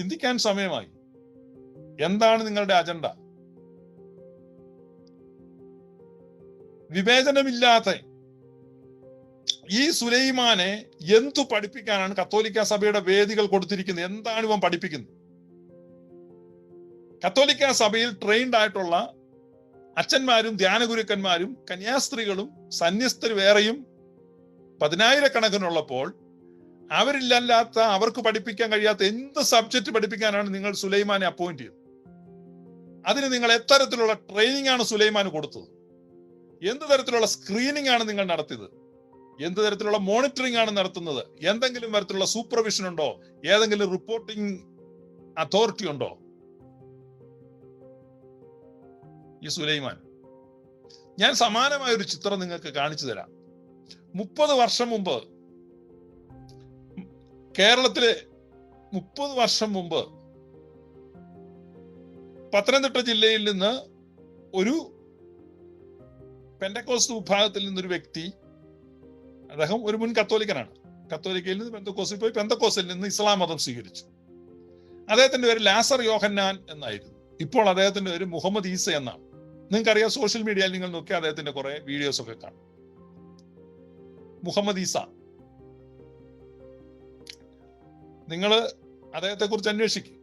ചിന്തിക്കാൻ സമയമായി. എന്താണ് നിങ്ങളുടെ അജണ്ട? വിവേചനമില്ലാത്ത ഈ സുലൈമാനെ എന്തു പഠിപ്പിക്കാനാണ് കത്തോലിക്ക സഭയുടെ വേദികൾ കൊടുത്തിരിക്കുന്നത്? എന്താണ് ഇവൻ പഠിപ്പിക്കുന്നത്? കത്തോലിക്ക സഭയിൽ ട്രെയിൻഡ് ആയിട്ടുള്ള അച്ഛന്മാരും ധ്യാനഗുരുക്കന്മാരും കന്യാസ്ത്രീകളും സന്യസ്തർ വേറെയും പതിനായിരക്കണക്കിനുള്ളപ്പോൾ അവരില്ലല്ലാത്ത അവർക്ക് പഠിപ്പിക്കാൻ കഴിയാത്ത എന്ത് സബ്ജക്ട് പഠിപ്പിക്കാനാണ് നിങ്ങൾ സുലൈമാനെ അപ്പോയിന്റ് ചെയ്തത്? അതിന് നിങ്ങൾ എത്തരത്തിലുള്ള ട്രെയിനിങ് ആണ് സുലൈമാൻ കൊടുത്തത്. എന്ത് തരത്തിലുള്ള സ്ക്രീനിങ് ആണ് നിങ്ങൾ നടത്തിയത്? എന്ത് തരത്തിലുള്ള മോണിറ്ററിംഗ് ആണ് നടത്തുന്നത്? എന്തെങ്കിലും തരത്തിലുള്ള സൂപ്പർവിഷൻ ഉണ്ടോ? ഏതെങ്കിലും റിപ്പോർട്ടിംഗ് അതോറിറ്റി ഉണ്ടോ? ഈ സുലൈമാൻ. ഞാൻ സമാനമായ ഒരു ചിത്രം നിങ്ങൾക്ക് കാണിച്ചു തരാം. മുപ്പത് വർഷം മുമ്പ് കേരളത്തിലെ മുപ്പത് വർഷം മുമ്പ് പത്തനംതിട്ട ജില്ലയിൽ നിന്ന് ഒരു പെൻഡക്കോസ് വിഭാഗത്തിൽ നിന്നൊരു വ്യക്തി അദ്ദേഹം ഒരു മുൻ കത്തോലിക്കനാണ്. കത്തോലിക്കയിൽ നിന്ന് പെന്തക്കോസിൽ പോയി പെന്തക്കോസിൽ നിന്ന് ഇസ്ലാം മതം സ്വീകരിച്ചു. അദ്ദേഹത്തിന്റെ പേര് ലാസർ യോഹന്നാൻ എന്നായിരുന്നു. ഇപ്പോൾ അദ്ദേഹത്തിന്റെ പേര് മുഹമ്മദ് ഈസ എന്നാണ്. നിങ്ങൾക്കറിയാം സോഷ്യൽ മീഡിയയിൽ നിങ്ങൾ നോക്കിയാൽ അദ്ദേഹത്തിന്റെ കുറെ വീഡിയോസ് ഒക്കെ കാണും. മുഹമ്മദ് ഈസ. നിങ്ങൾ അദ്ദേഹത്തെ കുറിച്ച് അന്വേഷിക്കും.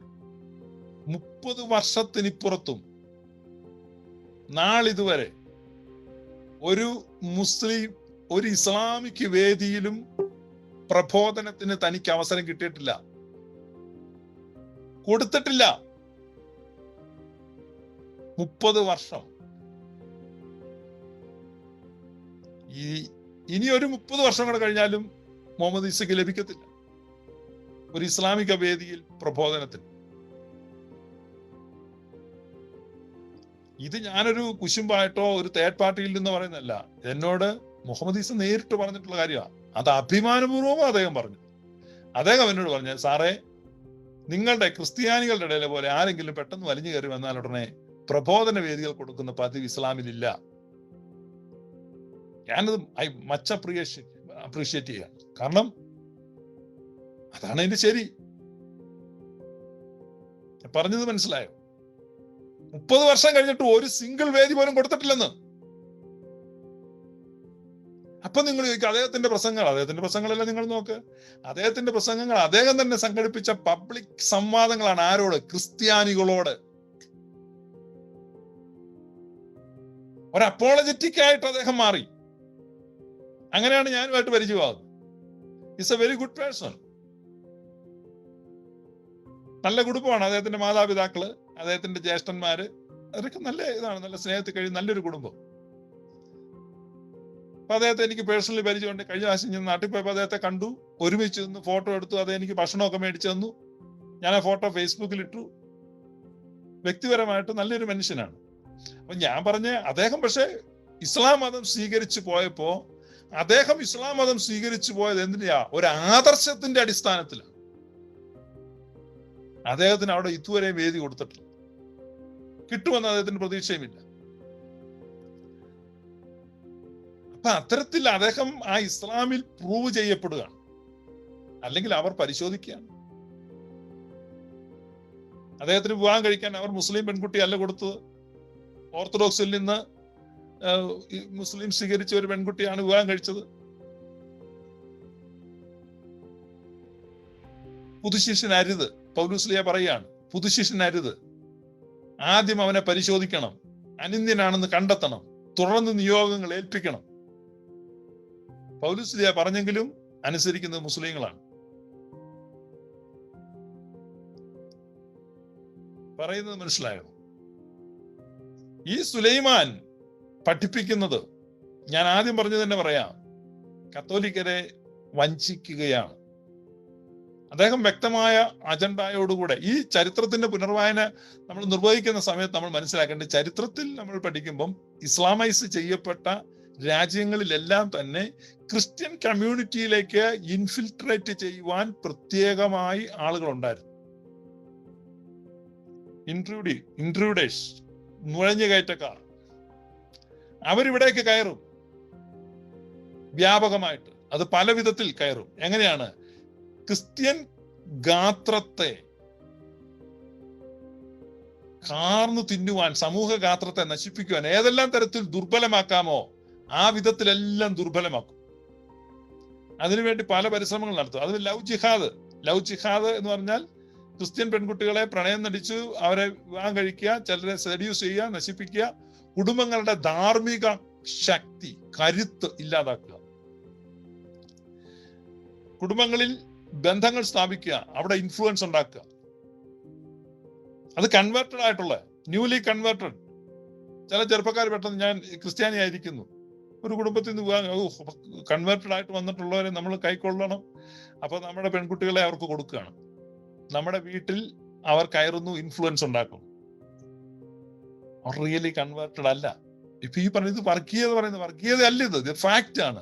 മുപ്പത് വർഷത്തിനിപ്പുറത്തും നാളിതുവരെ ഒരു മുസ്ലിം ഒരു ഇസ്ലാമിക് വേദിയിലും പ്രബോധനത്തിന് തനിക്ക് അവസരം കിട്ടിയിട്ടില്ല. കൊടുത്തിട്ടില്ല. മുപ്പത് വർഷം. ഈ ഇനി ഒരു മുപ്പത് വർഷം കൂടെ കഴിഞ്ഞാലും മുഹമ്മദ് ഈസയ്ക്ക് ലഭിക്കത്തില്ല. ഒരു ഇസ്ലാമിക വേദിയിൽ പ്രബോധനത്തിന്. ഇത് ഞാനൊരു കുശുമ്പായിട്ടോ ഒരു തേർഡ് പാർട്ടിയിൽ നിന്ന് പറയുന്നതല്ല. എന്നോട് മുഹമ്മദ് ഈസ നേരിട്ട് പറഞ്ഞിട്ടുള്ള കാര്യമാണ്. അത് അഭിമാനപൂർവം അദ്ദേഹം പറഞ്ഞു. അദ്ദേഹം എന്നോട് പറഞ്ഞു സാറേ നിങ്ങളുടെ ക്രിസ്ത്യാനികളുടെ ഇടയിലെ പോലെ ആരെങ്കിലും പെട്ടെന്ന് വലിഞ്ഞു കയറി വന്നാൽ ഉടനെ പ്രബോധന വേദികൾ കൊടുക്കുന്ന പതിവ് ഇസ്ലാമിലില്ല. ഞാനത് ഐ മച്ച് അപ്രിയേഷൻ അപ്രീഷിയേറ്റ് ചെയ്യാം കാരണം അതാണ് അതിന്റെ ശരി. പറഞ്ഞത് മനസ്സിലായോ? മുപ്പത് വർഷം കഴിഞ്ഞിട്ട് ഒരു സിംഗിൾ വേദി പോലും കൊടുത്തിട്ടില്ലെന്ന്. അപ്പൊ നിങ്ങൾ ചോദിക്കുക അദ്ദേഹത്തിന്റെ പ്രസംഗങ്ങൾ അദ്ദേഹത്തിന്റെ പ്രസംഗങ്ങളെല്ലാം നിങ്ങൾ നോക്ക്? അദ്ദേഹത്തിന്റെ പ്രസംഗങ്ങൾ അദ്ദേഹം തന്നെ സംഘടിപ്പിച്ച പബ്ലിക് സംവാദങ്ങളാണ് ആരോട്? ക്രിസ്ത്യാനികളോട്. ഒരു അപ്പോളജറ്റിക് ആയിട്ട് അദ്ദേഹം മാറി. അങ്ങനെയാണ് ഞാനുമായിട്ട് പരിചയമാകുന്നത്. It's a very good person നല്ല കുടുംബമാണ്. അദ്ദേഹത്തിന്റെ മാതാപിതാക്കൾ അദ്ദേഹത്തിന്റെ ജ്യേഷ്ഠന്മാര്. അതൊക്കെ നല്ല ഇതാണ് നല്ല സ്നേഹത്തിൽ കഴിയും നല്ലൊരു കുടുംബം. അപ്പൊ അദ്ദേഹത്തെ എനിക്ക് പേഴ്സണലി പരിചയമുണ്ട് കഴിഞ്ഞ പ്രാവശ്യം ഞാൻ നാട്ടിൽ പോയപ്പോൾ അദ്ദേഹത്തെ കണ്ടു. ഒരുമിച്ച് നിന്ന് ഫോട്ടോ എടുത്തു. അത് എനിക്ക് ഭക്ഷണമൊക്കെ മേടിച്ചു തന്നു. ഞാൻ ആ ഫോട്ടോ ഫേസ്ബുക്കിൽ ഇട്ടു വ്യക്തിപരമായിട്ട് നല്ലൊരു മനുഷ്യനാണ്. അപ്പൊ ഞാൻ പറഞ്ഞ അദ്ദേഹം പക്ഷെ ഇസ്ലാം മതം സ്വീകരിച്ചു പോയപ്പോ അദ്ദേഹം ഇസ്ലാം മതം സ്വീകരിച്ചു പോയത് എന്തിനാ ഒരു ആദർശത്തിന്റെ അടിസ്ഥാനത്തിലാണ്. അദ്ദേഹത്തിന് അവിടെ ഇതുവരെ വേദി കൊടുത്തിട്ടില്ല. കിട്ടുമെന്ന് അദ്ദേഹത്തിന് പ്രതീക്ഷയുമില്ല. അപ്പൊ അത്തരത്തിൽ അദ്ദേഹം ആ ഇസ്ലാമിൽ പ്രൂവ് ചെയ്യപ്പെടുകയാണ്. അല്ലെങ്കിൽ അവർ പരിശോധിക്കുകയാണ്. അദ്ദേഹത്തിന് വിവാഹം കഴിക്കാൻ അവർ മുസ്ലിം പെൺകുട്ടി അല്ല കൊടുത്തത്. ഓർത്തഡോക്സിൽ നിന്ന് മുസ്ലിം സ്വീകരിച്ച ഒരു പെൺകുട്ടിയാണ് വിവാഹം കഴിച്ചത്. പുതുശിഷ്യനരുത് പൗലുസ്ലിയ പറയാണ് പുതുശിഷ്യനരുത്? ആദ്യം അവനെ പരിശോധിക്കണം. അനിന്ദ്യനാണെന്ന് കണ്ടെത്തണം. തുടർന്ന് നിയോഗങ്ങൾ ഏൽപ്പിക്കണം. പൗലുസ്ലിയ പറഞ്ഞെങ്കിലും അനുസരിക്കുന്നത് മുസ്ലിങ്ങളാണ്. പറയുന്നത് മനസ്സിലായോ? ഈ സുലൈമാൻ പഠിപ്പിക്കുന്നത് ഞാൻ ആദ്യം പറഞ്ഞു തന്നെ പറയാം കത്തോലിക്കരെ വഞ്ചിക്കുകയാണ്. അദ്ദേഹം വ്യക്തമായ അജണ്ടയോടുകൂടെ ഈ ചരിത്രത്തിന്റെ പുനർവായന നമ്മൾ നിർവഹിക്കുന്ന സമയത്ത് നമ്മൾ മനസ്സിലാക്കേണ്ടത് ചരിത്രത്തിൽ നമ്മൾ പഠിക്കുമ്പം ഇസ്ലാമൈസ് ചെയ്യപ്പെട്ട രാജ്യങ്ങളിലെല്ലാം തന്നെ ക്രിസ്ത്യൻ കമ്മ്യൂണിറ്റിയിലേക്ക് ഇൻഫിൽട്രേറ്റ് ചെയ്യുവാൻ പ്രത്യേകമായി ആളുകൾ ഉണ്ടായിരുന്നു ഇൻട്രൂഡി ഇൻട്രൂഡേഴ്സ് നുഴഞ്ഞു കയറ്റക്കാർ അവരിവിടേക്ക് കയറും. വ്യാപകമായിട്ട്. അത് പല വിധത്തിൽ കയറും. എങ്ങനെയാണ്? ക്രിസ്ത്യൻ ഗാത്രത്തെ കാർന്നു തിന്നുവാൻ സമൂഹ ഗാത്രത്തെ നശിപ്പിക്കുവാൻ ഏതെല്ലാം തരത്തിൽ ദുർബലമാക്കാമോ ആ വിധത്തിലെല്ലാം ദുർബലമാക്കും. അതിനുവേണ്ടി പല പരിശ്രമങ്ങൾ നടത്തും. അത് ലവ് ജിഹാദ് ലവ് ജിഹാദ് എന്ന് പറഞ്ഞാൽ ക്രിസ്ത്യൻ പെൺകുട്ടികളെ പ്രണയം നടിച്ചു അവരെ വിവാഹം കഴിക്കുക ചിലരെ സെഡ്യൂസ് ചെയ്യുക നശിപ്പിക്കുക കുടുംബങ്ങളുടെ ധാർമ്മിക ശക്തി കരുത്ത് ഇല്ലാതാക്കുക. കുടുംബങ്ങളിൽ ബന്ധങ്ങൾ സ്ഥാപിക്കുക അവിടെ ഇൻഫ്ലുവൻസ് ഉണ്ടാക്കുക. അത് കൺവേർട്ടഡ് ആയിട്ടുള്ള ന്യൂലി കൺവേർട്ടഡ് ചില ചെറുപ്പക്കാർ പെട്ടെന്ന് ഞാൻ ക്രിസ്ത്യാനി ആയിരിക്കുന്നു. ഒരു കുടുംബത്തിൽ നിന്ന് കൺവേർട്ടഡ് ആയിട്ട് വന്നിട്ടുള്ളവരെ നമ്മൾ കൈക്കൊള്ളണം. അപ്പൊ നമ്മുടെ പെൺകുട്ടികളെ അവർക്ക് കൊടുക്കുകയാണ്. നമ്മുടെ വീട്ടിൽ അവർ കയറുന്നു ഇൻഫ്ലുവൻസ് ഉണ്ടാക്കും അവർ റിയലി കൺവേർട്ടഡ് അല്ല. ഇപ്പൊ ഈ പറയുന്നത് വർഗീയത പറയുന്നത് വർഗീയത അല്ല ഇത് ഫാക്റ്റ് ആണ്.